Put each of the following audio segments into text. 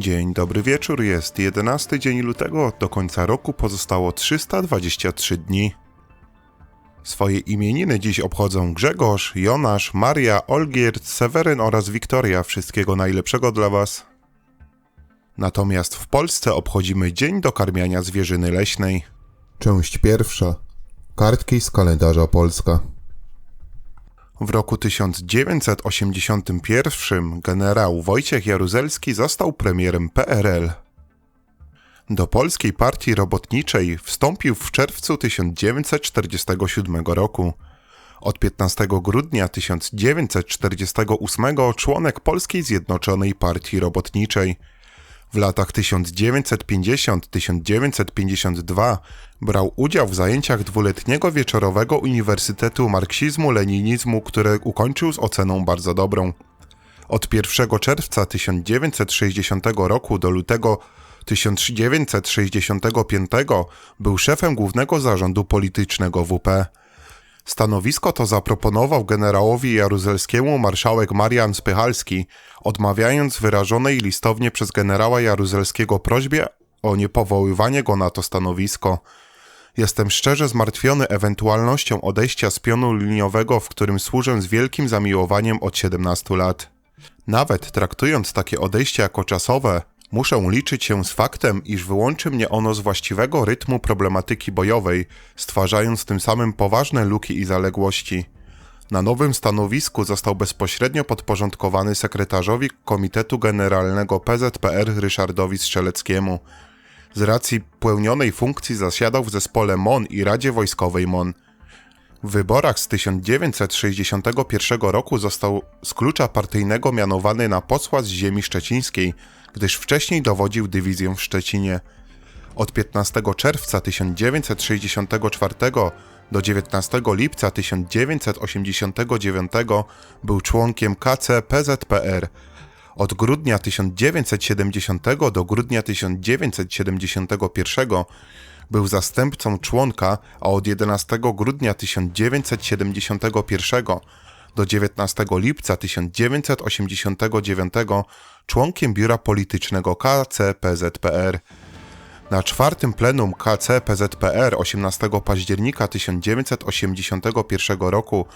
Dzień dobry wieczór, jest 11 dzień lutego, do końca roku pozostało 323 dni. Swoje imieniny dziś obchodzą Grzegorz, Jonasz, Maria, Olgierd, Seweryn oraz Wiktoria. Wszystkiego najlepszego dla Was. Natomiast w Polsce obchodzimy Dzień dokarmiania zwierzyny leśnej. Część pierwsza. Kartki z kalendarza Polska. W roku 1981 generał Wojciech Jaruzelski został premierem PRL. Do Polskiej Partii Robotniczej wstąpił w czerwcu 1947 roku. Od 15 grudnia 1948 członek Polskiej Zjednoczonej Partii Robotniczej. W latach 1950-1952 brał udział w zajęciach dwuletniego wieczorowego Uniwersytetu Marksizmu-Leninizmu, które ukończył z oceną bardzo dobrą. Od 1 czerwca 1960 roku do lutego 1965 był szefem głównego zarządu politycznego WP. Stanowisko to zaproponował generałowi Jaruzelskiemu marszałek Marian Spychalski, odmawiając wyrażonej listownie przez generała Jaruzelskiego prośbie o niepowoływanie go na to stanowisko. Jestem szczerze zmartwiony ewentualnością odejścia z pionu liniowego, w którym służę z wielkim zamiłowaniem od 17 lat. Nawet traktując takie odejście jako czasowe, muszę liczyć się z faktem, iż wyłączy mnie ono z właściwego rytmu problematyki bojowej, stwarzając tym samym poważne luki i zaległości. Na nowym stanowisku został bezpośrednio podporządkowany sekretarzowi Komitetu Generalnego PZPR Ryszardowi Strzeleckiemu. Z racji pełnionej funkcji zasiadał w zespole MON i Radzie Wojskowej MON. W wyborach z 1961 roku został z klucza partyjnego mianowany na posła z ziemi szczecińskiej, gdyż wcześniej dowodził dywizją w Szczecinie. Od 15 czerwca 1964 do 19 lipca 1989 był członkiem KC PZPR. Od grudnia 1970 do grudnia 1971 był zastępcą członka, a od 11 grudnia 1971 do 19 lipca 1989 członkiem biura politycznego KC-PZPR. Na czwartym plenum KC-PZPR 18 października 1981 roku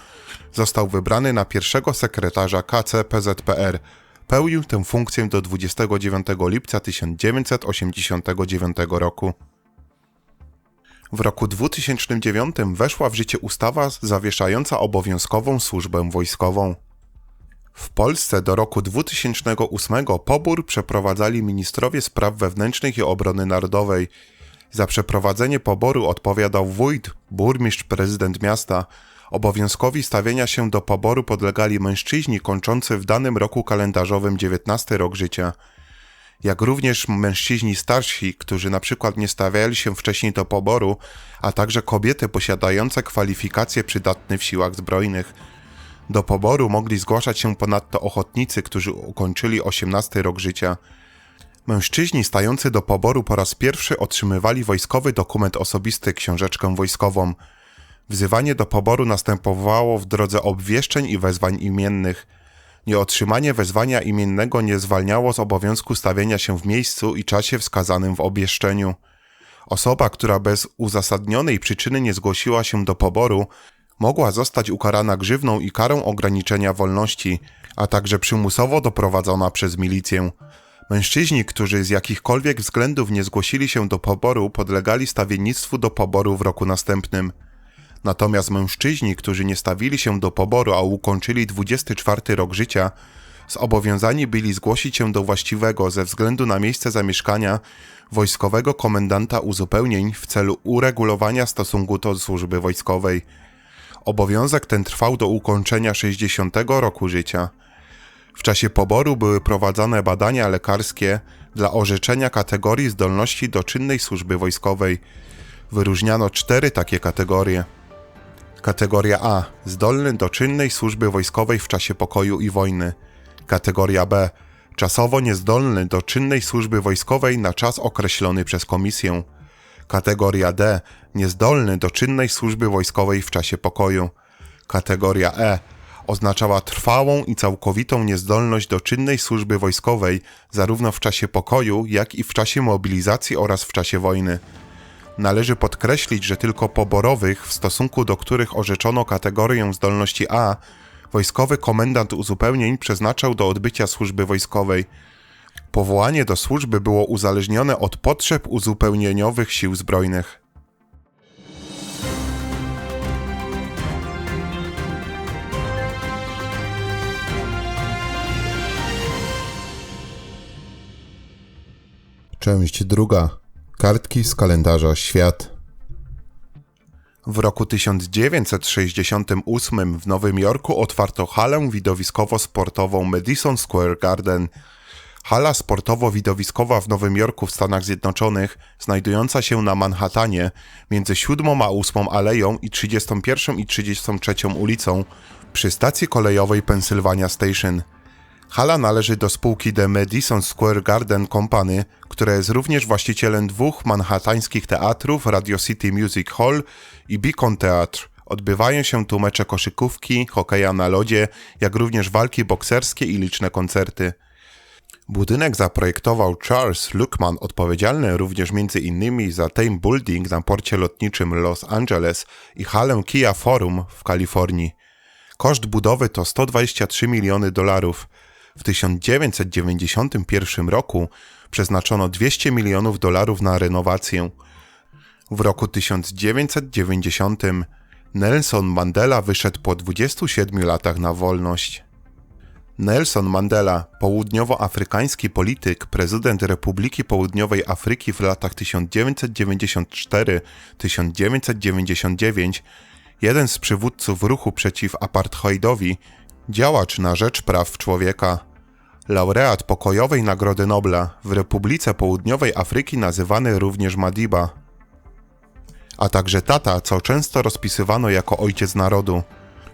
został wybrany na pierwszego sekretarza KC-PZPR. Pełnił tę funkcję do 29 lipca 1989 roku. W roku 2009 weszła w życie ustawa zawieszająca obowiązkową służbę wojskową. W Polsce do roku 2008 pobór przeprowadzali ministrowie spraw wewnętrznych i obrony narodowej. Za przeprowadzenie poboru odpowiadał wójt, burmistrz, prezydent miasta. Obowiązkowi stawienia się do poboru podlegali mężczyźni kończący w danym roku kalendarzowym 19 rok życia jak również mężczyźni starsi, którzy na przykład nie stawiali się wcześniej do poboru, a także kobiety posiadające kwalifikacje przydatne w siłach zbrojnych. Do poboru mogli zgłaszać się ponadto ochotnicy, którzy ukończyli 18 rok życia. Mężczyźni stający do poboru po raz pierwszy otrzymywali wojskowy dokument osobisty, książeczkę wojskową. Wzywanie do poboru następowało w drodze obwieszczeń i wezwań imiennych – Nieotrzymanie wezwania imiennego nie zwalniało z obowiązku stawienia się w miejscu i czasie wskazanym w obwieszczeniu. Osoba, która bez uzasadnionej przyczyny nie zgłosiła się do poboru, mogła zostać ukarana grzywną i karą ograniczenia wolności, a także przymusowo doprowadzona przez milicję. Mężczyźni, którzy z jakichkolwiek względów nie zgłosili się do poboru, podlegali stawiennictwu do poboru w roku następnym. Natomiast mężczyźni, którzy nie stawili się do poboru, a ukończyli 24 rok życia, zobowiązani byli zgłosić się do właściwego ze względu na miejsce zamieszkania wojskowego komendanta uzupełnień w celu uregulowania stosunku do służby wojskowej. Obowiązek ten trwał do ukończenia 60 roku życia. W czasie poboru były prowadzone badania lekarskie dla orzeczenia kategorii zdolności do czynnej służby wojskowej. Wyróżniano cztery takie kategorie. Kategoria A zdolny do czynnej służby wojskowej w czasie pokoju i wojny. Kategoria B czasowo niezdolny do czynnej służby wojskowej na czas określony przez komisję. Kategoria D niezdolny do czynnej służby wojskowej w czasie pokoju. Kategoria E oznaczała trwałą i całkowitą niezdolność do czynnej służby wojskowej, zarówno w czasie pokoju, jak i w czasie mobilizacji oraz w czasie wojny. Należy podkreślić, że tylko poborowych, w stosunku do których orzeczono kategorię zdolności A, wojskowy komendant uzupełnień przeznaczał do odbycia służby wojskowej. Powołanie do służby było uzależnione od potrzeb uzupełnieniowych sił zbrojnych. Część druga. Kartki z kalendarza Świat. W roku 1968 w Nowym Jorku otwarto halę widowiskowo-sportową Madison Square Garden. Hala sportowo-widowiskowa w Nowym Jorku w Stanach Zjednoczonych, znajdująca się na Manhattanie między 7 a 8 aleją i 31 i 33 ulicą przy stacji kolejowej Pennsylvania Station. Hala należy do spółki The Madison Square Garden Company, która jest również właścicielem dwóch manhattańskich teatrów Radio City Music Hall i Beacon Theatre. Odbywają się tu mecze koszykówki, hokeja na lodzie, jak również walki bokserskie i liczne koncerty. Budynek zaprojektował Charles Luckman, odpowiedzialny również innymi za Tame Building na porcie lotniczym Los Angeles i halę Kia Forum w Kalifornii. Koszt budowy to 123 miliony dolarów. W 1991 roku przeznaczono 200 milionów dolarów na renowację. W roku 1990 Nelson Mandela wyszedł po 27 latach na wolność. Nelson Mandela, południowoafrykański polityk, prezydent Republiki Południowej Afryki w latach 1994-1999, jeden z przywódców ruchu przeciw apartheidowi, działacz na rzecz praw człowieka. Laureat pokojowej Nagrody Nobla w Republice Południowej Afryki nazywany również Madiba. A także tata, co często rozpisywano jako ojciec narodu.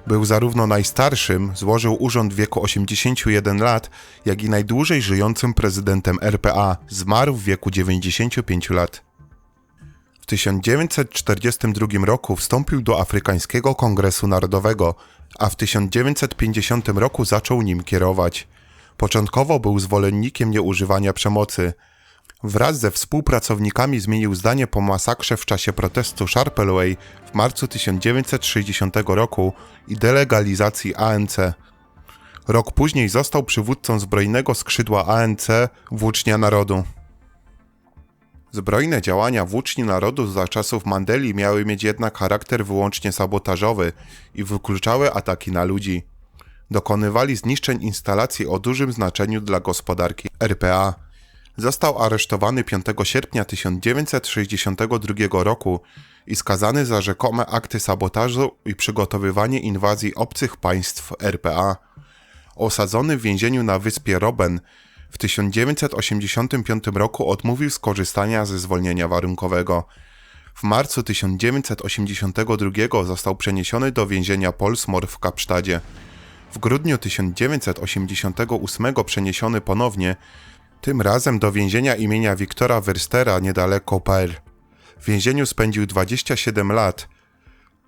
Był zarówno najstarszym, złożył urząd w wieku 81 lat, jak i najdłużej żyjącym prezydentem RPA, zmarł w wieku 95 lat. W 1942 roku wstąpił do Afrykańskiego Kongresu Narodowego, a w 1950 roku zaczął nim kierować. Początkowo był zwolennikiem nieużywania przemocy. Wraz ze współpracownikami zmienił zdanie po masakrze w czasie protestu Sharpeville w marcu 1960 roku i delegalizacji ANC. Rok później został przywódcą zbrojnego skrzydła ANC Włócznia Narodu. Zbrojne działania Włóczni Narodu za czasów Mandeli miały mieć jednak charakter wyłącznie sabotażowy i wykluczały ataki na ludzi. Dokonywali zniszczeń instalacji o dużym znaczeniu dla gospodarki RPA. Został aresztowany 5 sierpnia 1962 roku i skazany za rzekome akty sabotażu i przygotowywanie inwazji obcych państw RPA. Osadzony w więzieniu na wyspie Robben, w 1985 roku odmówił skorzystania ze zwolnienia warunkowego. W marcu 1982 został przeniesiony do więzienia Polsmor w Kapsztadzie. W grudniu 1988 przeniesiony ponownie, tym razem do więzienia imienia Wiktora Wyrstera niedaleko Per. W więzieniu spędził 27 lat.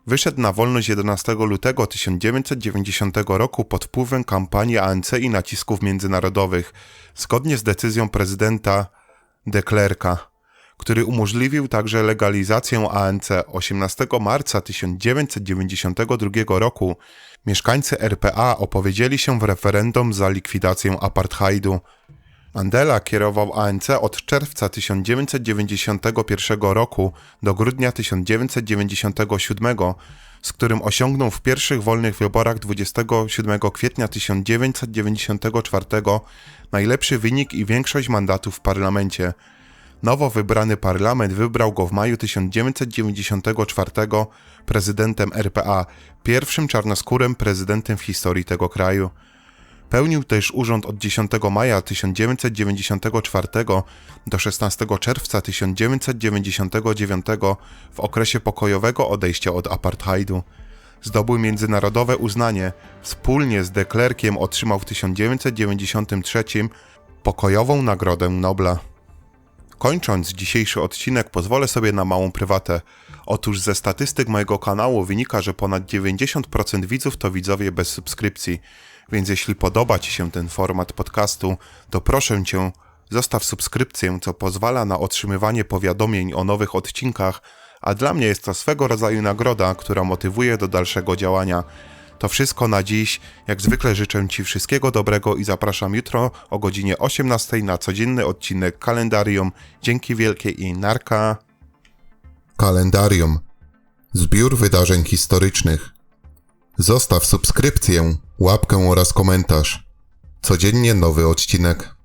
Wyszedł na wolność 11 lutego 1990 roku pod wpływem kampanii ANC i nacisków międzynarodowych, zgodnie z decyzją prezydenta de Klerka, który umożliwił także legalizację ANC 18 marca 1992 roku. Mieszkańcy RPA opowiedzieli się w referendum za likwidację apartheidu. Mandela kierował ANC od czerwca 1991 roku do grudnia 1997, z którym osiągnął w pierwszych wolnych wyborach 27 kwietnia 1994 najlepszy wynik i większość mandatów w parlamencie. Nowo wybrany parlament wybrał go w maju 1994 prezydentem RPA, pierwszym czarnoskórym prezydentem w historii tego kraju. Pełnił też urząd od 10 maja 1994 do 16 czerwca 1999 w okresie pokojowego odejścia od apartheidu. Zdobył międzynarodowe uznanie. Wspólnie z de Klerkiem otrzymał w 1993 pokojową Nagrodę Nobla. Kończąc dzisiejszy odcinek, pozwolę sobie na małą prywatę. Otóż ze statystyk mojego kanału wynika, że ponad 90% widzów to widzowie bez subskrypcji. Więc jeśli podoba Ci się ten format podcastu, to proszę Cię, zostaw subskrypcję, co pozwala na otrzymywanie powiadomień o nowych odcinkach, a dla mnie jest to swego rodzaju nagroda, która motywuje do dalszego działania. To wszystko na dziś. Jak zwykle życzę Ci wszystkiego dobrego i zapraszam jutro o godzinie 18 na codzienny odcinek kalendarium. Dzięki wielkie i narka. Kalendarium. Zbiór wydarzeń historycznych. Zostaw subskrypcję, łapkę oraz komentarz. Codziennie nowy odcinek.